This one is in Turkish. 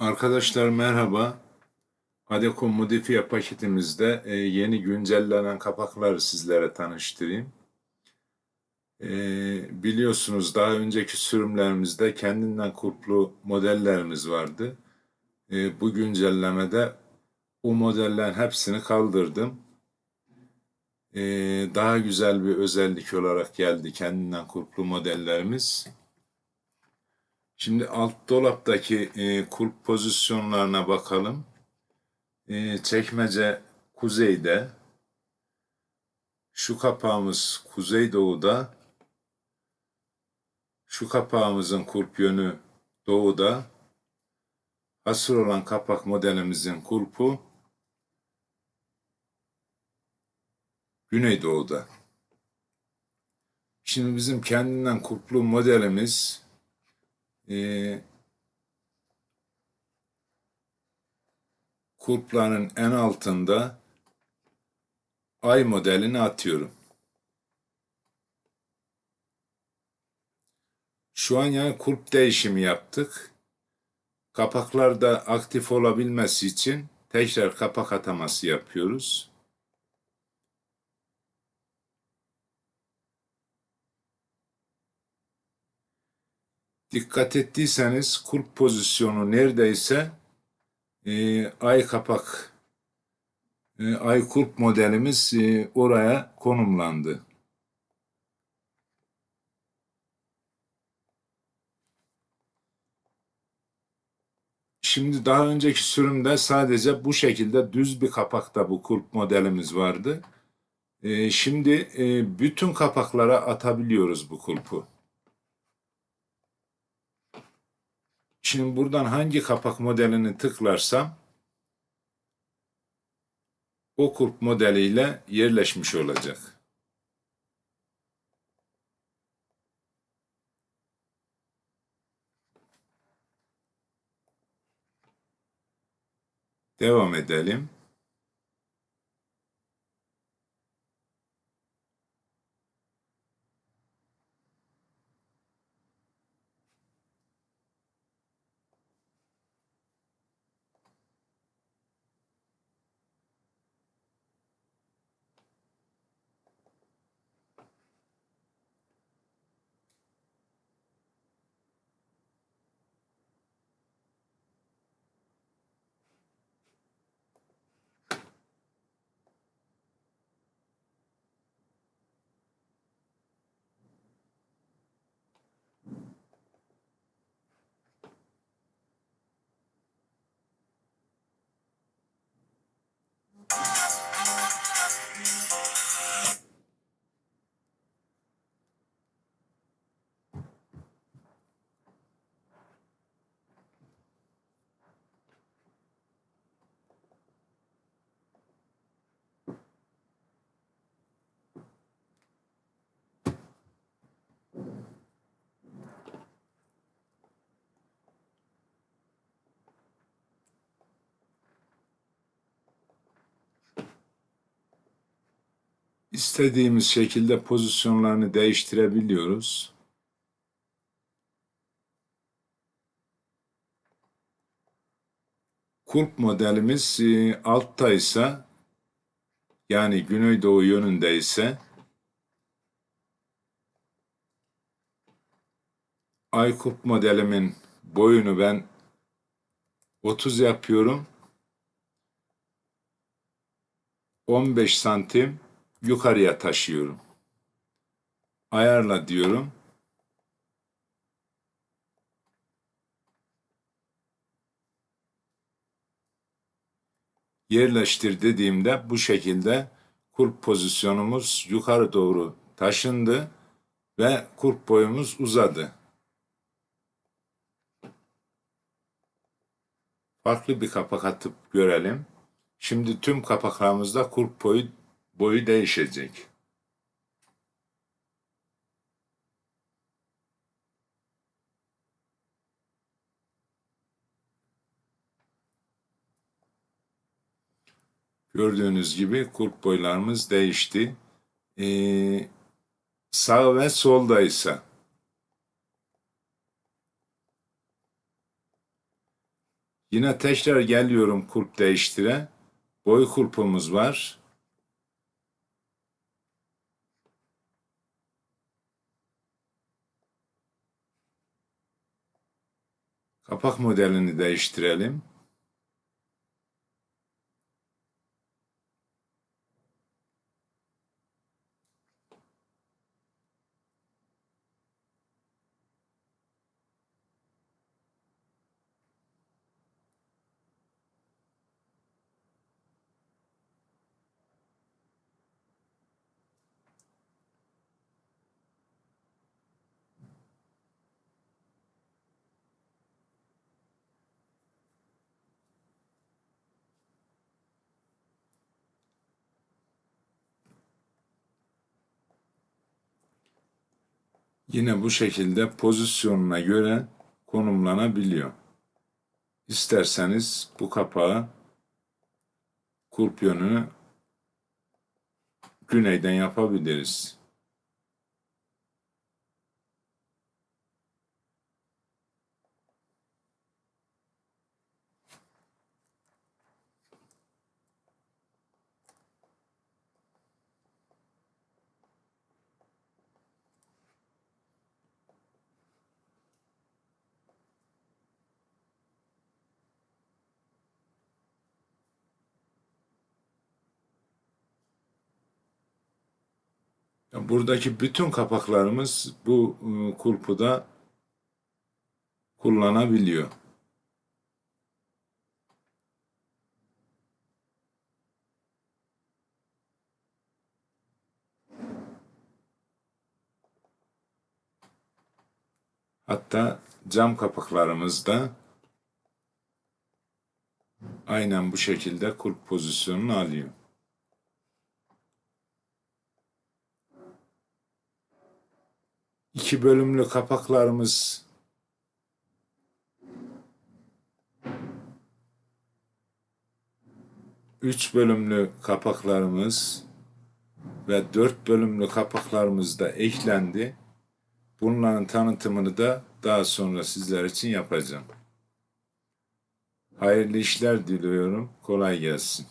Arkadaşlar merhaba. Adeko modifiye paketimizde e, yeni güncellenen kapakları sizlere tanıştırayım. E, biliyorsunuz daha önceki sürümlerimizde kendinden kurplu modellerimiz vardı. E, bu güncellemede bu modellerin hepsini kaldırdım. Daha güzel bir özellik olarak geldi kendinden kurplu modellerimiz. Şimdi alt dolaptaki e, kulp pozisyonlarına bakalım. E, çekmece kuzeyde. Şu kapağımız kuzeydoğuda. Şu kapağımızın kulp yönü doğuda. Asıl olan kapak modelimizin kulpu güneydoğuda. Şimdi bizim kendinden kulplu modelimiz e, kulpların en altında ay modelini atıyorum. Şu an yani kulp değişimi yaptık. Kapaklarda aktif olabilmesi için tekrar kapak ataması yapıyoruz. Dikkat ettiyseniz kulp pozisyonu neredeyse e, ay kapak e, ay kulp modelimiz e, oraya konumlandı. Şimdi daha önceki sürümde sadece bu şekilde düz bir kapakta bu kulp modelimiz vardı. E, şimdi e, bütün kapaklara atabiliyoruz bu kulpu. Şimdi buradan hangi kapak modelini tıklarsam o kulp modeliyle yerleşmiş olacak. Devam edelim. İstediğimiz şekilde pozisyonlarını değiştirebiliyoruz. Kulp modelimiz e, altta ise yani güneydoğu yönünde ise ay kulp modelimin boyunu ben 30 yapıyorum. 15 santim yukarıya taşıyorum. Ayarla diyorum. Yerleştir dediğimde bu şekilde kulp pozisyonumuz yukarı doğru taşındı ve kulp boyumuz uzadı. Farklı bir kapak atıp görelim. Şimdi tüm kapaklarımızda kulp boyu boyu değişecek. Gördüğünüz gibi kulp boylarımız değişti. Ee, sağ ve soldaysa Yine tekrar geliyorum kulp değiştire. Boy kulpumuz var. Kapak modelini değiştirelim. Yine bu şekilde pozisyonuna göre konumlanabiliyor. İsterseniz bu kapağı kulp yönünü güneyden yapabiliriz. Buradaki bütün kapaklarımız bu ıı, kulpu da kullanabiliyor. Hatta cam kapaklarımız da aynen bu şekilde kulp pozisyonunu alıyor. İki bölümlü kapaklarımız üç bölümlü kapaklarımız ve dört bölümlü kapaklarımız da eklendi. Bunların tanıtımını da daha sonra sizler için yapacağım. Hayırlı işler diliyorum. Kolay gelsin.